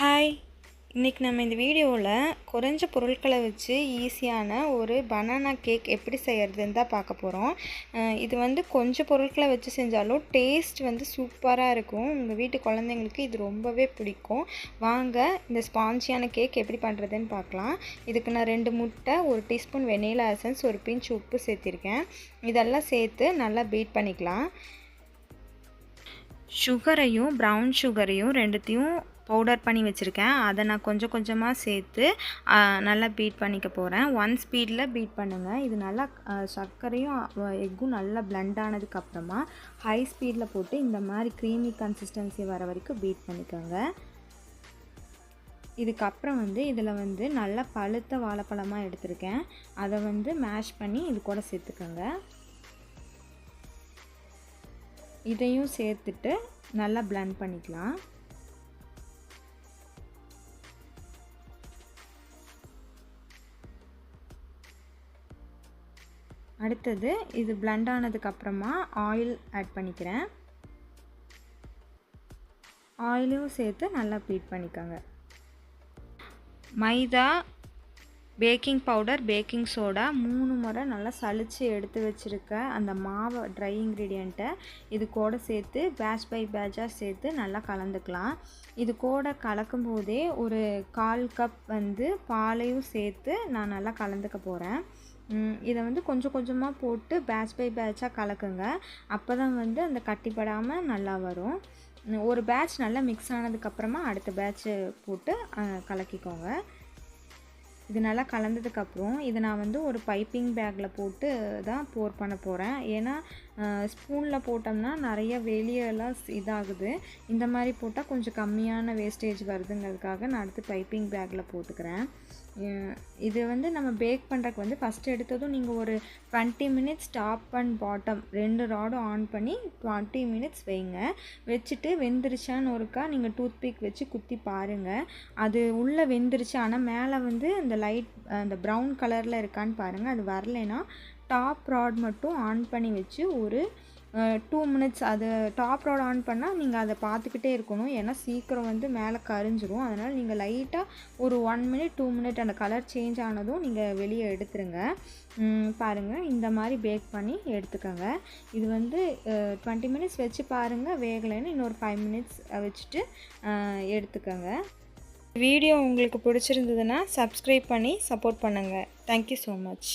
Hi இன்றைக்கி நம்ம இந்த வீடியோவில் குறைஞ்ச பொருட்களை வச்சு ஈஸியான ஒரு பனானா கேக் எப்படி செய்கிறதுன்னு தான் பார்க்க போகிறோம் இது வந்து கொஞ்சம் பொருட்களை வச்சு செஞ்சாலும் டேஸ்ட் வந்து சூப்பராக இருக்கும். உங்கள் வீட்டு குழந்தைங்களுக்கு இது ரொம்பவே பிடிக்கும். வாங்க இந்த ஸ்பான்ஜியான கேக் எப்படி பண்ணுறதுன்னு பார்க்கலாம். இதுக்கு நான் ரெண்டு முட்டை ஒரு டீஸ்பூன் வெனிலா எசன்ஸ் ஒரு பிஞ்ச் உப்பு சேர்த்திருக்கேன். இதெல்லாம் சேர்த்து நல்லா பீட் பண்ணிக்கலாம். சுகரையும் ப்ரௌன் சுகரையும் ரெண்டுத்தையும் பவுடர் பண்ணி வச்சுருக்கேன். அதை நான் கொஞ்சம் கொஞ்சமாக சேர்த்து நல்லா பீட் பண்ணிக்க போகிறேன் ஒன் ஸ்பீடில் பீட் பண்ணுங்கள் இது நல்லா சர்க்கரையும் எக்கும் நல்லா பிளெண்ட் ஆனதுக்கப்புறமா ஹை ஸ்பீடில் போட்டு இந்த மாதிரி க்ரீமி கன்சிஸ்டன்சி வர வரைக்கும் பீட் பண்ணிக்கோங்க. இதுக்கப்புறம் வந்து இதில் வந்து நல்லா பழுத்த வாழைப்பழமாக எடுத்திருக்கேன். அதை வந்து மேஷ் பண்ணி இது கூட சேர்த்துக்கோங்க. இதையும் சேர்த்துட்டு நல்லா blend பண்ணிக்கலாம். அடுத்தது இது blend ஆனதுக்கப்புறமா ஆயில் ஆட் பண்ணிக்கிறேன். ஆயிலையும் சேர்த்து நல்லா பீட் பண்ணிக்கோங்க. Maida baking powder baking soda மூணு முறை நல்லா சளிச்சு எடுத்து வச்சுருக்க அந்த மாவை ட்ரை இன்க்ரீடியண்ட்டை இது கூட சேர்த்து பேட்ச் பை பேட்சாக சேர்த்து நல்லா கலந்துக்கலாம். இது கூட கலக்கும் போதே ஒரு கால் கப் வந்து பாலையும் சேர்த்து நான் நல்லா கலந்துக்க போகிறேன் இதை வந்து கொஞ்சம் கொஞ்சமாக போட்டு பேட்ச் பை பேட்சாக கலக்குங்க. அப்போ தான் வந்து அந்த கட்டிப்படாமல் நல்லா வரும். ஒரு பேட்ச் நல்லா மிக்ஸ் ஆனதுக்கப்புறமா அடுத்த பேட்ச்சு போட்டு கலக்கிக்கோங்க. இது நல்லா கலந்ததுக்கப்புறம் இதை நான் வந்து ஒரு பைப்பிங் பேக்கில் போட்டு தான் போர் பண்ண போகிறேன் ஏன்னா ஸ்பூனில் போட்டோம்னா நிறைய வெளியெல்லாம் ஸ்- இதாகுது. இந்த மாதிரி போட்டால் கொஞ்சம் கம்மியான வேஸ்டேஜ் வருதுங்கிறதுக்காக நான் அடுத்து பைப்பிங் பேக்கில் போட்டுக்கிறேன். இது வந்து நம்ம பேக் பண்ணுறக்கு வந்து ஃபஸ்ட்டு எடுத்ததும் நீங்கள் ஒரு twenty minutes top and bottom ரெண்டு ராடும் ஆன் பண்ணி டுவெண்ட்டி மினிட்ஸ் வைங்க. வச்சுட்டு வெந்துருச்சான்னு ஒருக்கா நீங்கள் டூத் பிக் வச்சு குத்தி பாருங்கள் அது உள்ளே வெந்துருச்சு. ஆனால் மேலே வந்து அந்த லைட் அந்த ப்ரௌன் கலரில் இருக்கான்னு பாருங்கள் அது வரலைன்னா டாப் ராட் மட்டும் ஆன் பண்ணி வச்சு ஒரு டூ மினிட்ஸ் அது டாப் ராட் ஆன் பண்ணால் நீங்கள் அதை பார்த்துக்கிட்டே இருக்கணும். ஏன்னா சீக்கிரம் வந்து மேலே கரிஞ்சிரும். அதனால் நீங்கள் லைட்டாக ஒரு ஒன் மினிட் டூ மினிட் அந்த கலர் சேஞ்ச் ஆனதும் நீங்கள் வெளியே எடுத்துருங்க. பாருங்கள் இந்த மாதிரி பேக் பண்ணி எடுத்துக்கோங்க. இது வந்து டுவெண்ட்டி மினிட்ஸ் வச்சு பாருங்கள் வேகலைன்னு இன்னொரு ஃபைவ் மினிட்ஸ் வச்சுட்டு எடுத்துக்கோங்க. வீடியோ உங்களுக்கு பிடிச்சிருந்ததுன்னா சப்ஸ்கிரைப் பண்ணி சப்போர்ட் பண்ணுங்கள் தேங்க்யூ ஸோ மச்